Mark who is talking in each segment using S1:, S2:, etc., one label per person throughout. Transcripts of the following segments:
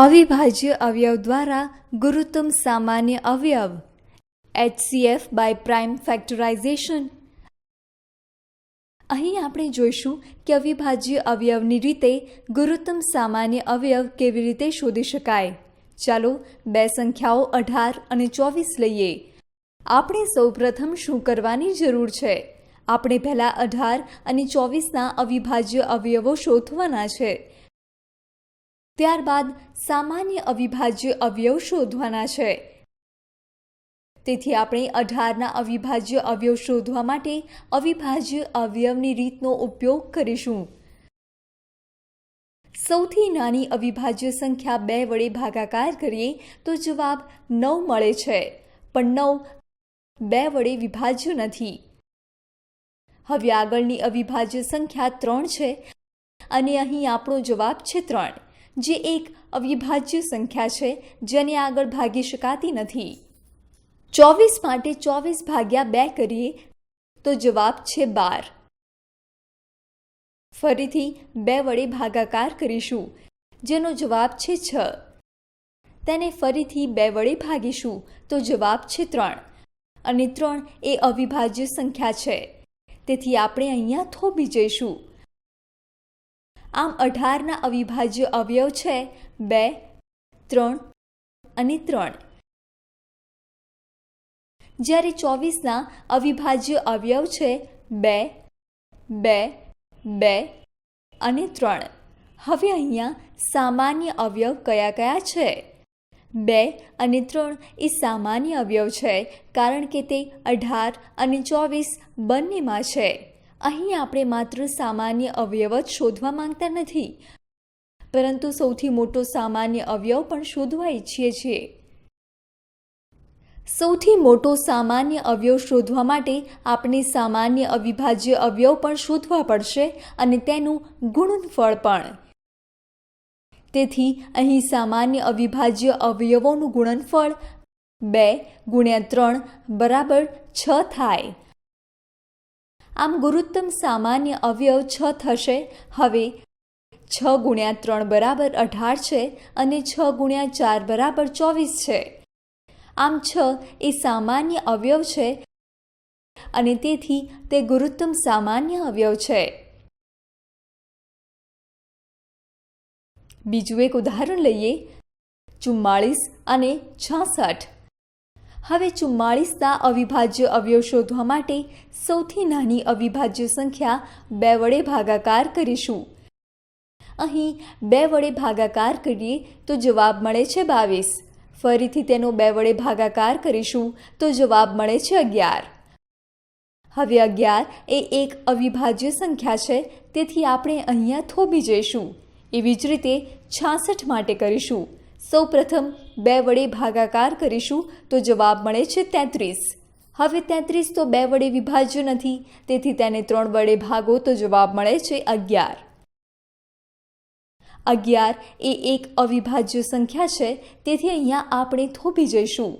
S1: અવિભાજ્ય અવયવ દ્વારા ગુરુત્તમ સામાન્ય અવયવ. એચસીએફ બાય પ્રાઇમ ફેક્ટરાઇઝેશન અહીં આપણે જોઈશું કે અવિભાજ્ય અવયવની રીતે ગુરુત્તમ સામાન્ય અવયવ કેવી રીતે શોધી શકાય. ચાલો બે સંખ્યાઓ અઢાર અને ચોવીસ લઈએ. આપણે સૌપ્રથમ શું કરવાની જરૂર છે? આપણે પહેલાં અઢાર અને ચોવીસના અવિભાજ્ય અવયવો શોધવાના છે. ત્યારબાદ સામાન્ય અવિભાજ્ય અવયવ શોધવાના છે. તેથી આપણે અઢારના અવિભાજ્ય અવયવ શોધવા માટે અવિભાજ્ય અવયવની રીતનો ઉપયોગ કરીશું. સૌથી નાની અવિભાજ્ય સંખ્યા બે વડે ભાગાકાર કરીએ તો જવાબ નવ મળે છે. પણ નવ બે વડે વિભાજ્ય નથી. હવે આગળની અવિભાજ્ય સંખ્યા ત્રણ છે અને અહીં આપણો જવાબ છે ત્રણ. જે એક અવિભાજ્ય સંખ્યા છે, જેને આગળ ભાગી શકાતી નથી. ચોવીસ માટે ચોવીસ ભાગ્યા બે કરીએ તો જવાબ છે બાર. ફરીથી બે વડે ભાગાકાર કરીશું, જેનો જવાબ છે છ. તેને ફરીથી બે વડે ભાગીશું તો જવાબ છે ત્રણ. અને ત્રણ એ અવિભાજ્ય સંખ્યા છે. તેથી આપણે અહીંયા થોભી જઈશું. આમ અઢારના અવિભાજ્ય અવયવ છે, બે, ત્રણ અને ત્રણ. જ્યારે ચોવીસના અવિભાજ્ય અવયવ છે, બે બે બે અને ત્રણ. હવે અહીંયા સામાન્ય અવયવ કયા કયા છે? બે અને ત્રણ એ સામાન્ય અવયવ છે, કારણ કે તે અઢાર અને ચોવીસ બંનેમાં છે. અહીં આપણે માત્ર સામાન્ય અવયવ જ શોધવા માંગતા નથી. પરંતુ સૌથી મોટો સામાન્ય અવયવ પણ શોધવા ઈચ્છીએ છીએ. સૌથી મોટો સામાન્ય અવયવ શોધવા માટે આપણે સામાન્ય અવિભાજ્ય અવયવ પણ શોધવા પડશે અને તેનું ગુણનફળ પણ. તેથી અહીં સામાન્ય અવિભાજ્ય અવયવોનું ગુણનફળ બે ગુણ્યા ત્રણ બરાબર છ થાય. આમ ગુરુત્તમ સામાન્ય અવયવ છ થશે. હવે છ ગુણ્યા ત્રણ બરાબર અઢાર છે અને છ ગુણ્યા ચાર બરાબર ચોવીસ છે. આમ છ એ સામાન્ય અવયવ છે અને તેથી તે ગુરુત્તમ સામાન્ય અવયવ છે. બીજું એક ઉદાહરણ લઈએ. ચુમ્માળીસ અને છાસઠ. હવે ચુમ્માળીસના અવિભાજ્ય અવયવ શોધવા માટે સૌથી નાની અવિભાજ્ય સંખ્યા બે વડે ભાગાકાર કરીશું. અહીં બે વડે ભાગાકાર કરીએ તો જવાબ મળે છે બાવીસ. ફરીથી તેનો બે વડે ભાગાકાર કરીશું તો જવાબ મળે છે અગિયાર. હવે અગિયાર એ એક અવિભાજ્ય સંખ્યા છે, તેથી આપણે અહીંયા થોભી જઈશું. એવી જ રીતે છાસઠ માટે કરીશું. સૌ પ્રથમ બે વડે ભાગાકાર કરીશું તો જવાબ મળે છે તેત્રીસ. હવે તેત્રીસ તો બે વડે વિભાજ્ય નથી, તેથી તેને ત્રણ વડે ભાગો તો જવાબ મળે છે અગિયાર. અગિયાર એ એક અવિભાજ્ય સંખ્યા છે, તેથી અહીંયા આપણે થોભી જઈશું.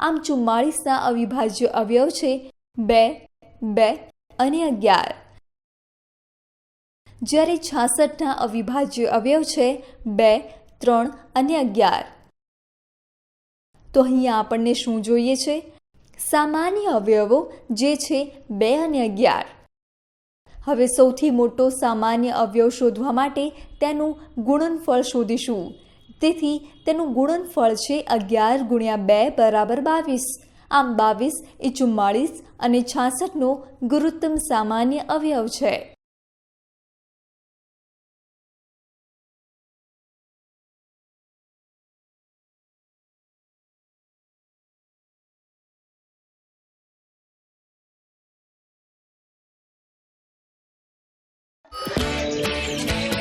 S1: આમ ચુમ્માળીસના અવિભાજ્ય અવયવ છે બે બે અને અગિયાર. જ્યારે છાસઠના અવિભાજ્ય અવયવ છે બે ત્રણ અને અગિયાર. તો અહીંયા આપણને શું જોઈએ છે? સામાન્ય અવયવો જે છે બે અને અગિયાર. હવે સૌથી મોટો સામાન્ય અવયવ શોધવા માટે તેનું ગુણનફળ શોધીશું. તેથી તેનું ગુણનફળ છે અગિયાર ગુણ્યા બે બરાબર બાવીસ. આમ બાવીસ એ ચુમ્માળીસ અને છાસઠનો ગુરુત્તમ સામાન્ય અવયવ છે. Thank you.